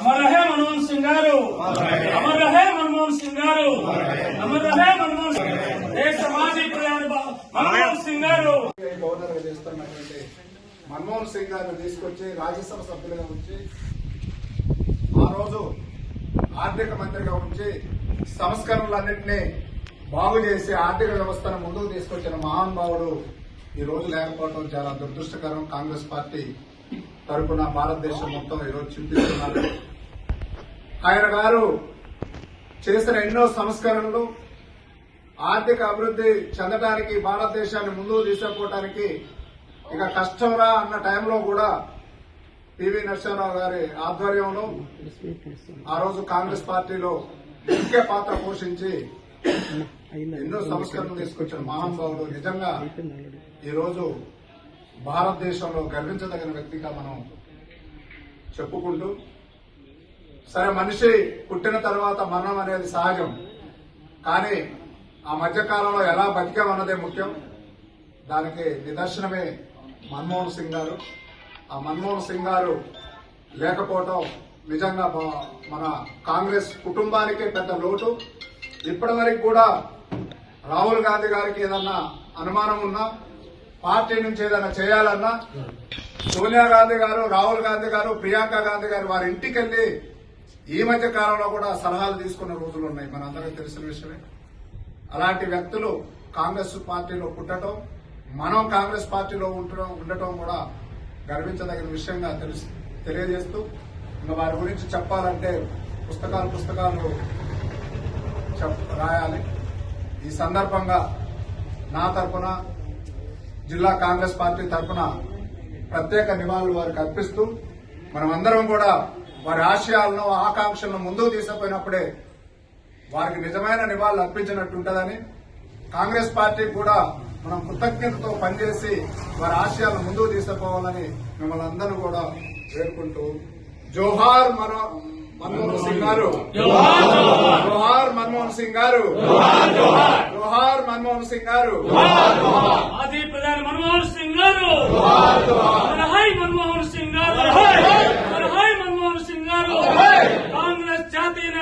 అమర్ రహే మన్మోహన్ సింగ్ గారు. అమర్ రహే మన్మోహన్ సింగ్ గారు. అమర్ రహే మన్మోహన్ సింగ్ దేశ మాజీ ప్రధాని మన్మోహన్ సింగ్ గారు. గవర్నర్గా చేస్తున్నటువంటి మన్మోహన్ సింగ్ గారిని తీసుకొచ్చి రాజ్యసభ సభ్యులుగా ఉంచి ఆ రోజు ఆర్థిక మంత్రిగా ఉంచి సంస్కరణలన్నింటినీ బాగు చేసి ఆర్థిక వ్యవస్థను ముందుకు తీసుకొచ్చిన మహానుభావుడు ఈ రోజు లేకపోవడం చాలా దురదృష్టకరం. కాంగ్రెస్ పార్టీ తరపున భారతదేశం మొత్తం ఈరోజు చింతిస్తున్నారు. ఆయన గారు చేసిన ఎన్నో సంస్కరణలు ఆర్థిక అభివృద్ధి చెందడానికి భారతదేశాన్ని ముందుకు తీసుకుపోవటానికి ఇక కష్టంరా అన్న టైంలో కూడా పివి నరసింహరావు గారి ఆధ్వర్యంలో ఆ రోజు కాంగ్రెస్ పార్టీలో ముఖ్య పాత్ర పోషించి ఎన్నో సంస్కరణలు తీసుకొచ్చిన మహానుభావుడు. నిజంగా ఈరోజు భారతదేశంలో గర్వించదగిన వ్యక్తిగా మనం చెప్పుకుంటూ సరే మనిషి పుట్టిన తర్వాత మరణం అనేది సహజం. కానీ ఆ మధ్య కాలంలో ఎలా బతికామన్నదే ముఖ్యం. దానికి నిదర్శనమే మన్మోహన్ సింగ్ గారు. ఆ మన్మోహన్ సింగ్ గారు లేకపోవటం నిజంగా బా- మన కాంగ్రెస్ కుటుంబానికే పెద్ద లోటు. ఇప్పటి వరకు కూడా రాహుల్ గాంధీ గారికి ఏదన్నా అనుమానం ఉన్నా పార్టీ నుంచి ఏదైనా చేయాలన్నా సోనియా గాంధీ గారు రాహుల్ గాంధీ గారు ప్రియాంక గాంధీ గారు వారి ఇంటికి ఈ మధ్య కాలంలో కూడా సలహాలు తీసుకున్న రోజులు ఉన్నాయి. మనందరికీ తెలిసిన విషయమే. అలాంటి వ్యక్తులు కాంగ్రెస్ పార్టీలో పుట్టడం మనం కాంగ్రెస్ పార్టీలో ఉండటం ఉండటం కూడా గర్వించదగిన విషయంగా తెలుసు తెలియజేస్తూ ఇంకా వారి గురించి చెప్పాలంటే పుస్తకాలు పుస్తకాలు చెప్ రాయాలి. ఈ సందర్భంగా నా తరపున జిల్లా కాంగ్రెస్ పార్టీ తరపున ప్రత్యేక నివాళులు వారికి అర్పిస్తూ మనమందరం కూడా వారి ఆశయాలను ఆకాంక్షలను ముందుకు తీసుకుపోయినప్పుడే వారికి నిజమైన నివాళులు అర్పించినట్టుంటదని కాంగ్రెస్ పార్టీ కూడా మనం కృతజ్ఞతతో పనిచేసి వారి ఆశయాలను ముందుకు తీసుకుపోవాలని మిమ్మల్ని అందరూ కూడా వేడుకుంటూ జోహార్ మనో మన్మోహన్ సింగ్ గారు. జోహార్ మన్మోహన్ సింగ్ గారు. జోహార్ మన్మోహన్ సింగ్ గారు. మాజీ ప్రధాని మన్మోహన్ సింగ్ గారు.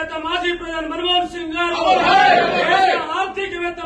कार्यकर्ता माजी प्रधान मनमोहन सिंह गारू आर्थिक वेतन